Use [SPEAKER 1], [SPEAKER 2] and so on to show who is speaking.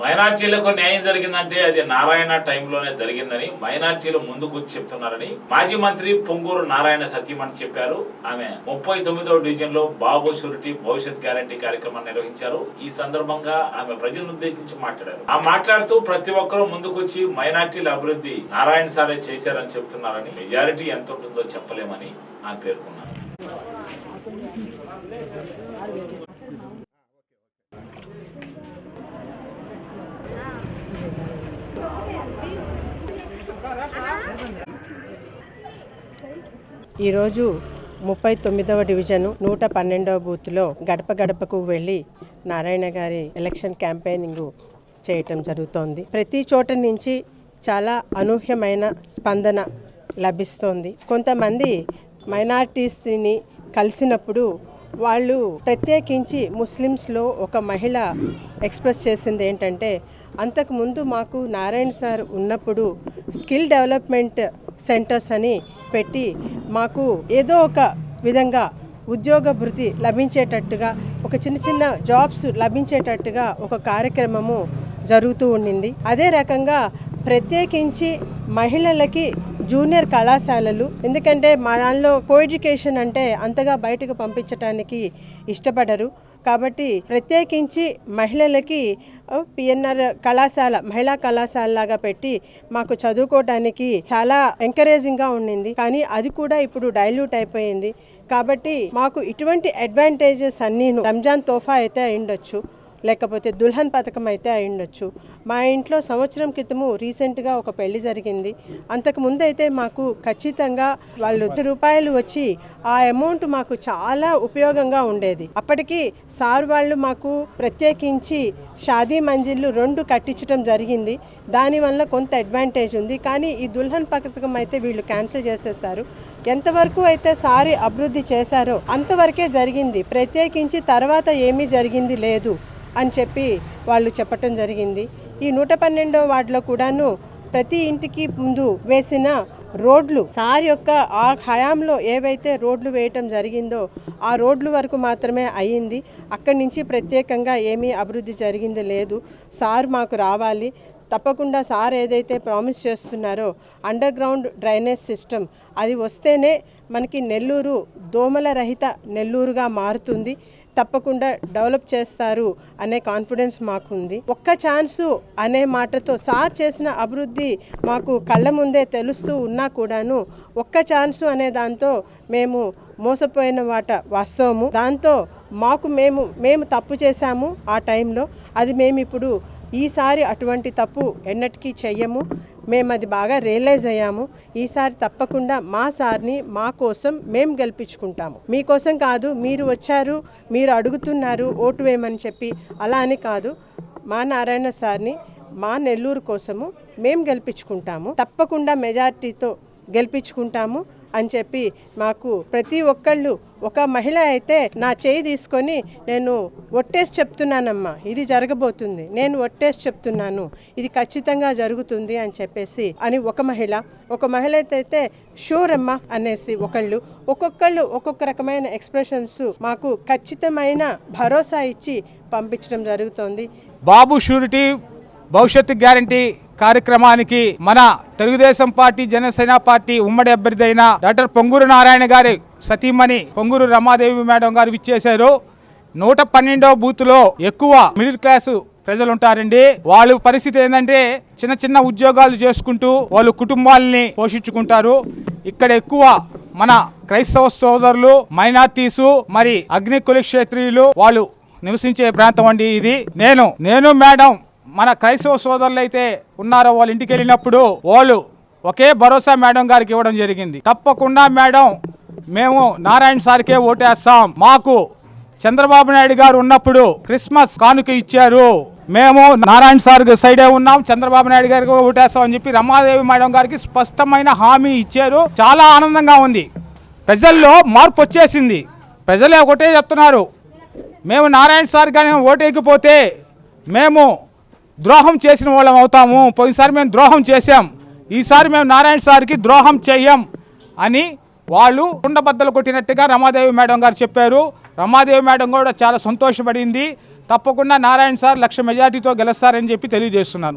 [SPEAKER 1] మైనార్టీలకు న్యాయం జరిగిందంటే అది నారాయణ టైంలోనే జరిగిందని మైనార్టీలు ముందుకు చెప్తున్నారని మాజీ మంత్రి పొంగూరు నారాయణ సత్యమని చెప్పారు. ఆమె ముప్పై తొమ్మిదవ డివిజన్లో బాబు షూరిటీ భవిష్యత్ గ్యారంటీ కార్యక్రమం నిర్వహించారు. ఈ సందర్భంగా ఆమె ప్రజలను ఉద్దేశించి మాట్లాడారు. ఆ మాట్లాడుతూ ప్రతి ఒక్కరూ ముందుకొచ్చి మైనార్టీల అభివృద్ధి నారాయణ సారే చేశారని చెప్తున్నారని మెజారిటీ ఎంత ఉంటుందో చెప్పలేమని ఆమె పేర్కొన్నారు.
[SPEAKER 2] ఈరోజు ముప్పై తొమ్మిదవ డివిజను నూట పన్నెండవ బూత్లో గడప గడపకు వెళ్ళి నారాయణ గారి ఎలక్షన్ క్యాంపెయినింగ్ చేయటం జరుగుతోంది. ప్రతి చోట నుంచి చాలా అనూహ్యమైన స్పందన లభిస్తోంది. కొంతమంది మైనార్టీస్ని కలిసినప్పుడు వాళ్ళు ప్రత్యేకించి ముస్లిమ్స్లో ఒక మహిళ ఎక్స్ప్రెస్ చేసింది ఏంటంటే అంతకుముందు మాకు నారాయణ సార్ ఉన్నప్పుడు స్కిల్ డెవలప్మెంట్ సెంటర్స్ అని పెట్టి మాకు ఏదో ఒక విధంగా ఉద్యోగ భృతి లభించేటట్టుగా ఒక చిన్న చిన్న జాబ్స్ లభించేటట్టుగా ఒక కార్యక్రమము జరుగుతూ ఉండింది. అదే రకంగా ప్రత్యేకించి మహిళలకి జూనియర్ కళాశాలలు. ఎందుకంటే మా దానిలో కో ఎడ్యుకేషన్ అంటే అంతగా బయటకు పంపించడానికి ఇష్టపడరు. కాబట్టి ప్రత్యేకించి మహిళలకి పిఎన్ఆర్ కళాశాల మహిళా కళాశాల లాగా పెట్టి మాకు చదువుకోవడానికి చాలా ఎంకరేజింగ్గా ఉండింది. కానీ అది కూడా ఇప్పుడు డైల్యూట్ అయిపోయింది. కాబట్టి మాకు ఇటువంటి అడ్వాంటేజెస్ అన్నీ రంజాన్ తోఫా అయితే అయిండొచ్చు లేకపోతే దుల్హన్ పథకం అయితే అయి ఉండొచ్చు మా ఇంట్లో సంవత్సరం క్రితము రీసెంట్గా ఒక పెళ్ళి జరిగింది. అంతకు ముందు అయితే మాకు ఖచ్చితంగా వాళ్ళు వంద రూపాయలు వచ్చి ఆ అమౌంట్ మాకు చాలా ఉపయోగంగా ఉండేది. అప్పటికి సార్ వాళ్ళు మాకు ప్రత్యేకించి షాదీ మంజిళ్ళు రెండు కట్టించడం జరిగింది. దానివల్ల కొంత అడ్వాంటేజ్ ఉంది. కానీ ఈ దుల్హన్ పథకం అయితే వీళ్ళు క్యాన్సిల్ చేసేసారు. ఎంతవరకు అయితే సారి అభివృద్ధి చేశారో అంతవరకే జరిగింది. ప్రత్యేకించి తర్వాత ఏమీ జరిగింది లేదు. అని చెప్పి వాళ్ళు చెప్పటం జరిగింది. ఈ నూట పన్నెండో వార్డులో కూడాను ప్రతి ఇంటికి ముందు వేసిన రోడ్లు సార్ యొక్క ఆ హయాంలో ఏవైతే రోడ్లు వేయటం జరిగిందో ఆ రోడ్లు వరకు మాత్రమే అయ్యింది. అక్కడి నుంచి ప్రత్యేకంగా ఏమీ అభివృద్ధి జరిగింది లేదు. సార్ మాకు రావాలి. తప్పకుండా సార్ ఏదైతే ప్రామిస్ చేస్తున్నారో అండర్ గ్రౌండ్ డ్రైనేజ్ సిస్టమ్ అది వస్తేనే మనకి నెల్లూరు దోమల రహిత నెల్లూరుగా మారుతుంది. తప్పకుండా డెవలప్ చేస్తారు అనే కాన్ఫిడెన్స్ మాకుంది. ఒక్క ఛాన్సు అనే మాటతో సార్ చేసిన అభివృద్ధి మాకు కళ్ళ ముందే తెలుస్తూ ఉన్నా కూడాను ఒక్క ఛాన్సు అనే దాంతో మేము మోసపోయిన వాట వాస్తవము. దాంతో మాకు మేము మేము తప్పు చేశాము ఆ టైంలో. అది మేము ఇప్పుడు ఈసారి అటువంటి తప్పు ఎన్నటికీ చెయ్యము. మేము అది బాగా రియలైజ్ అయ్యాము. ఈసారి తప్పకుండా మా సార్ని మా కోసం మేము గెలిపించుకుంటాము. మీకోసం కాదు మీరు వచ్చారు మీరు అడుగుతున్నారు ఓటు వేయమని చెప్పి అలా అని కాదు. మా నారాయణ సార్ని మా నెల్లూరు కోసము మేము గెలిపించుకుంటాము. తప్పకుండా మెజార్టీతో గెలిపించుకుంటాము. అని చెప్పి మాకు ప్రతి ఒక్కళ్ళు ఒక మహిళ అయితే నా చేయి తీసుకొని నేను ఒట్టేసి చెప్తున్నానమ్మా ఇది జరగబోతుంది నేను ఒట్టేసి చెప్తున్నాను ఇది ఖచ్చితంగా జరుగుతుంది అని చెప్పేసి అని ఒక మహిళ ఒక మహిళ అయితే షూర్ అమ్మా అనేసి ఒకళ్ళు ఒక్కొక్కళ్ళు ఒక్కొక్క రకమైన ఎక్స్ప్రెషన్స్ మాకు ఖచ్చితమైన భరోసా ఇచ్చి పంపించడం జరుగుతోంది.
[SPEAKER 3] బాబు షూరిటీ భవిష్యత్తు గ్యారంటీ కార్యక్రమానికి మన తెలుగుదేశం పార్టీ జనసేన పార్టీ ఉమ్మడి అభ్యర్థి అయిన డాక్టర్ పొంగూరు నారాయణ గారి సతీమణి పొంగూరు రమాదేవి మేడం గారు విచ్చేశారు. నూట పన్నెండో బూత్లో ఎక్కువ మిడిల్ క్లాసు ప్రజలు ఉంటారండి వాళ్ళ పరిస్థితి ఏంటంటే చిన్న చిన్న ఉద్యోగాలు చేసుకుంటూ వాళ్ళు కుటుంబాలని పోషించుకుంటారు. ఇక్కడ ఎక్కువ మన క్రైస్తవ సోదరులు మైనార్టీసు మరి అగ్ని కులక్షేత్రియులు వాళ్ళు నివసించే ప్రాంతం అండి ఇది. నేను నేను మేడం మన క్రైస్తవ సోదరులు అయితే ఉన్నారో వాళ్ళ ఇంటికి వెళ్ళినప్పుడు వాళ్ళు ఒకే భరోసా మేడం గారికి ఇవ్వడం జరిగింది. తప్పకుండా మేడం మేము నారాయణ సార్కే ఓటేస్తాం. మాకు చంద్రబాబు నాయుడు గారు ఉన్నప్పుడు క్రిస్మస్ కానుక ఇచ్చారు. మేము నారాయణ సార్ సైడే ఉన్నాం చంద్రబాబు నాయుడు గారికి ఓటేస్తాం అని చెప్పి రమాదేవి మేడం గారికి స్పష్టమైన హామీ ఇచ్చారు. చాలా ఆనందంగా ఉంది. ప్రజల్లో మార్పు వచ్చేసింది. ప్రజలే ఒకటే చెప్తున్నారు. మేము నారాయణ సార్ కానీ ఓటేకపోతే మేము ద్రోహం చేసిన వాళ్ళం అవుతాము. పోయినసారి మేము ద్రోహం చేశాం. ఈసారి మేము నారాయణ సార్కి ద్రోహం చెయ్యం అని వాళ్ళు కుండబద్దలు కొట్టినట్టుగా రమాదేవి మేడం గారు చెప్పారు. రమాదేవి మేడం కూడా చాలా సంతోషపడింది. తప్పకుండా నారాయణ సార్ లక్ష మెజార్టీతో గెలుస్తారని చెప్పి తెలియజేస్తున్నాను.